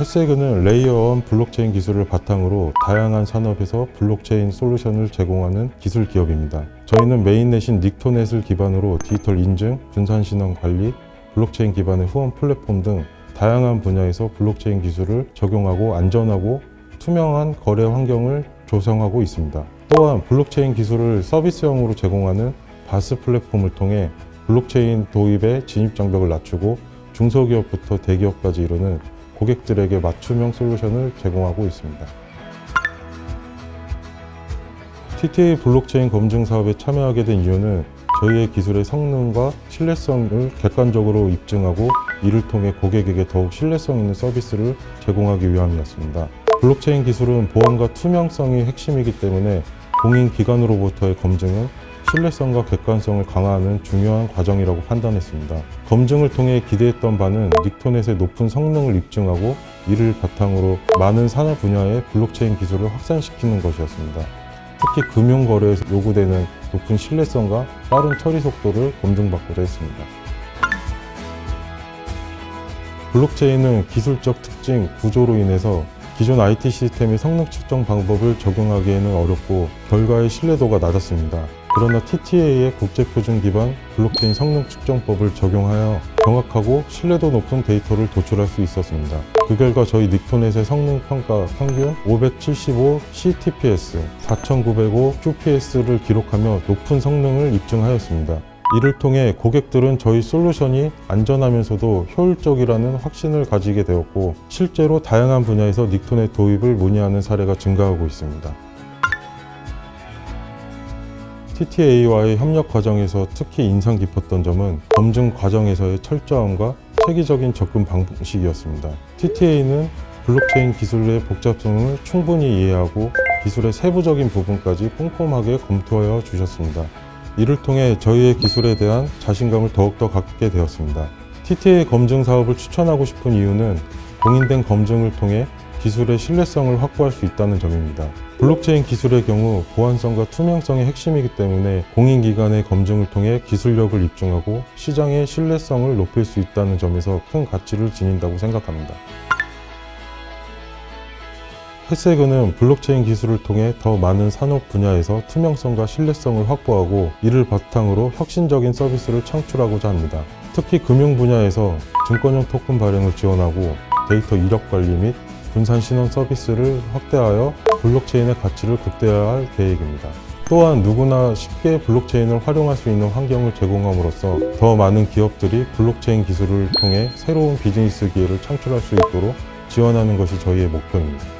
햇세그는 레이어원 블록체인 기술을 바탕으로 다양한 산업에서 블록체인 솔루션을 제공하는 기술 기업입니다. 저희는 메인넷인 닉토넷을 기반으로 디지털 인증, 분산 신원 관리, 블록체인 기반의 후원 플랫폼 등 다양한 분야에서 블록체인 기술을 적용하고 안전하고 투명한 거래 환경을 조성하고 있습니다. 또한 블록체인 기술을 서비스형으로 제공하는 바스 플랫폼을 통해 블록체인 도입의 진입 장벽을 낮추고 중소기업부터 대기업까지 이루는 고객들에게 맞춤형 솔루션을 제공하고 있습니다. TTA 블록체인 검증 사업에 참여하게 된 이유는 저희의 기술의 성능과 신뢰성을 객관적으로 입증하고 이를 통해 고객에게 더욱 신뢰성 있는 서비스를 제공하기 위함이었습니다. 블록체인 기술은 보안과 투명성이 핵심이기 때문에 공인 기관으로부터의 검증은 신뢰성과 객관성을 강화하는 중요한 과정이라고 판단했습니다. 검증을 통해 기대했던 바는 닉토넷의 높은 성능을 입증하고 이를 바탕으로 많은 산업 분야의 블록체인 기술을 확산시키는 것이었습니다. 특히 금융 거래에서 요구되는 높은 신뢰성과 빠른 처리 속도를 검증받고자 했습니다. 블록체인은 기술적 특징, 구조로 인해서 기존 IT 시스템의 성능 측정 방법을 적용하기에는 어렵고 결과의 신뢰도가 낮았습니다. 그러나 TTA의 국제표준 기반 블록체인 성능 측정법을 적용하여 정확하고 신뢰도 높은 데이터를 도출할 수 있었습니다. 그 결과 저희 닉토넷의 성능 평가 평균 575 CTPS, 4905 QPS를 기록하며 높은 성능을 입증하였습니다. 이를 통해 고객들은 저희 솔루션이 안전하면서도 효율적이라는 확신을 가지게 되었고 실제로 다양한 분야에서 닉톤의 도입을 문의하는 사례가 증가하고 있습니다. TTA와의 협력 과정에서 특히 인상 깊었던 점은 검증 과정에서의 철저함과 체계적인 접근 방식이었습니다. TTA는 블록체인 기술의 복잡성을 충분히 이해하고 기술의 세부적인 부분까지 꼼꼼하게 검토하여 주셨습니다. 이를 통해 저희의 기술에 대한 자신감을 더욱더 갖게 되었습니다. TTA 검증 사업을 추천하고 싶은 이유는 공인된 검증을 통해 기술의 신뢰성을 확보할 수 있다는 점입니다. 블록체인 기술의 경우 보안성과 투명성이 핵심이기 때문에 공인기관의 검증을 통해 기술력을 입증하고 시장의 신뢰성을 높일 수 있다는 점에서 큰 가치를 지닌다고 생각합니다. 햇세그는 블록체인 기술을 통해 더 많은 산업 분야에서 투명성과 신뢰성을 확보하고 이를 바탕으로 혁신적인 서비스를 창출하고자 합니다. 특히 금융 분야에서 증권형 토큰 발행을 지원하고 데이터 이력 관리 및 분산 신원 서비스를 확대하여 블록체인의 가치를 극대화할 계획입니다. 또한 누구나 쉽게 블록체인을 활용할 수 있는 환경을 제공함으로써 더 많은 기업들이 블록체인 기술을 통해 새로운 비즈니스 기회를 창출할 수 있도록 지원하는 것이 저희의 목표입니다.